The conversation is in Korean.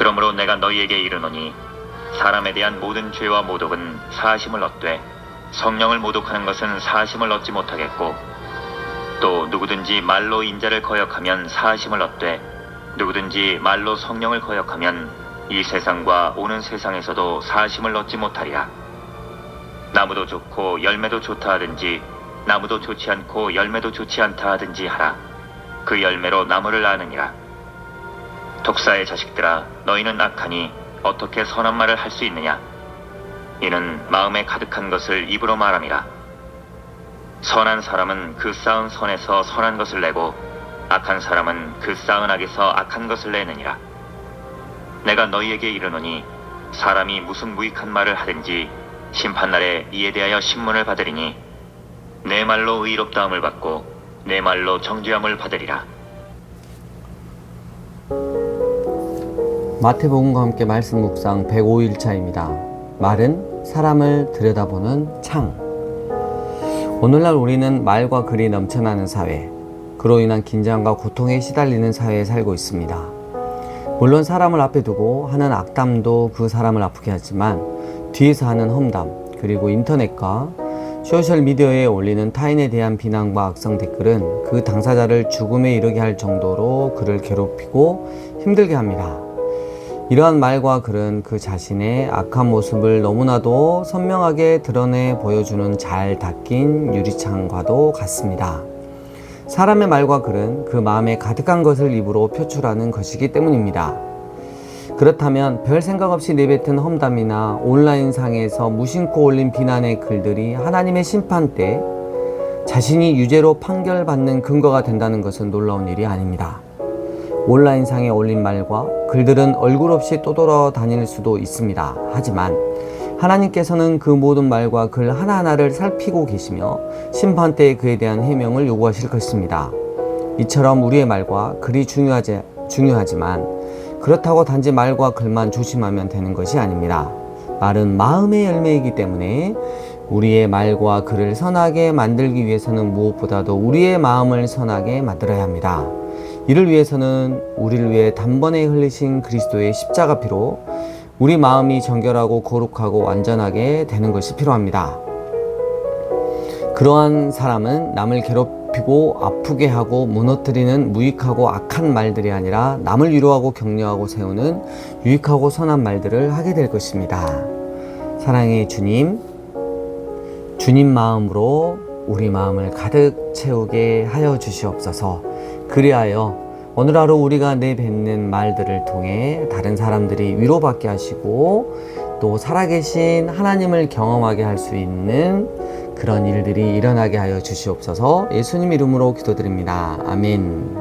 그러므로 내가 너희에게 이르노니 사람에 대한 모든 죄와 모독은 사하심을 얻되 성령을 모독하는 것은 사하심을 얻지 못하겠고 또 누구든지 말로 인자를 거역하면 사하심을 얻되 누구든지 말로 성령을 거역하면 이 세상과 오는 세상에서도 사하심을 얻지 못하리라. 나무도 좋고 열매도 좋다 하든지 나무도 좋지 않고 열매도 좋지 않다 하든지 하라. 그 열매로 나무를 아느니라 독사의 자식들아 너희는 악하니 어떻게 선한 말을 할 수 있느냐? 이는 마음에 가득한 것을 입으로 말함이라. 선한 사람은 그 쌓은 선에서 선한 것을 내고 악한 사람은 그 쌓은 악에서 악한 것을 내느니라. 내가 너희에게 이르노니 사람이 무슨 무익한 말을 하든지 심판날에 이에 대하여 신문을 받으리니 내 말로 의롭다함을 받고 내 말로 정죄함을 받으리라 마태복음과 함께 말씀 묵상 105일차입니다. 말은 사람을 들여다보는 창. 오늘날 우리는 말과 글이 넘쳐나는 사회, 그로 인한 긴장과 고통에 시달리는 사회에 살고 있습니다. 물론 사람을 앞에 두고 하는 악담도 그 사람을 아프게 하지만 뒤에서 하는 험담, 그리고 인터넷과 소셜미디어에 올리는 타인에 대한 비난과 악성 댓글은 그 당사자를 죽음에 이르게 할 정도로 그를 괴롭히고 힘들게 합니다. 이러한 말과 글은 그 자신의 악한 모습을 너무나도 선명하게 드러내 보여주는 잘 닦인 유리창과도 같습니다. 사람의 말과 글은 그 마음에 가득한 것을 입으로 표출하는 것이기 때문입니다. 그렇다면 별 생각 없이 내뱉은 험담이나 온라인 상에서 무심코 올린 비난의 글들이 하나님의 심판 때 자신이 유죄로 판결받는 근거가 된다는 것은 놀라운 일이 아닙니다. 온라인상에 올린 말과 글들은 얼굴 없이 떠돌아 다닐 수도 있습니다. 하지만 하나님께서는 그 모든 말과 글 하나하나를 살피고 계시며 심판 때에 그에 대한 해명을 요구하실 것입니다. 이처럼 우리의 말과 글이 중요하지, 중요하지만 그렇다고 단지 말과 글만 조심하면 되는 것이 아닙니다. 말은 마음의 열매이기 때문에 우리의 말과 글을 선하게 만들기 위해서는 무엇보다도 우리의 마음을 선하게 만들어야 합니다. 이를 위해서는 우리를 위해 단번에 흘리신 그리스도의 십자가 피로 우리 마음이 정결하고 거룩하고 완전하게 되는 것이 필요합니다. 그러한 사람은 남을 괴롭히고 아프게 하고 무너뜨리는 무익하고 악한 말들이 아니라 남을 위로하고 격려하고 세우는 유익하고 선한 말들을 하게 될 것입니다. 사랑의 주님, 주님 마음으로 우리 마음을 가득 채우게 하여 주시옵소서. 그리하여 오늘 하루 우리가 내뱉는 말들을 통해 다른 사람들이 위로받게 하시고 또 살아계신 하나님을 경험하게 할 수 있는 그런 일들이 일어나게 하여 주시옵소서 예수님 이름으로 기도드립니다. 아멘.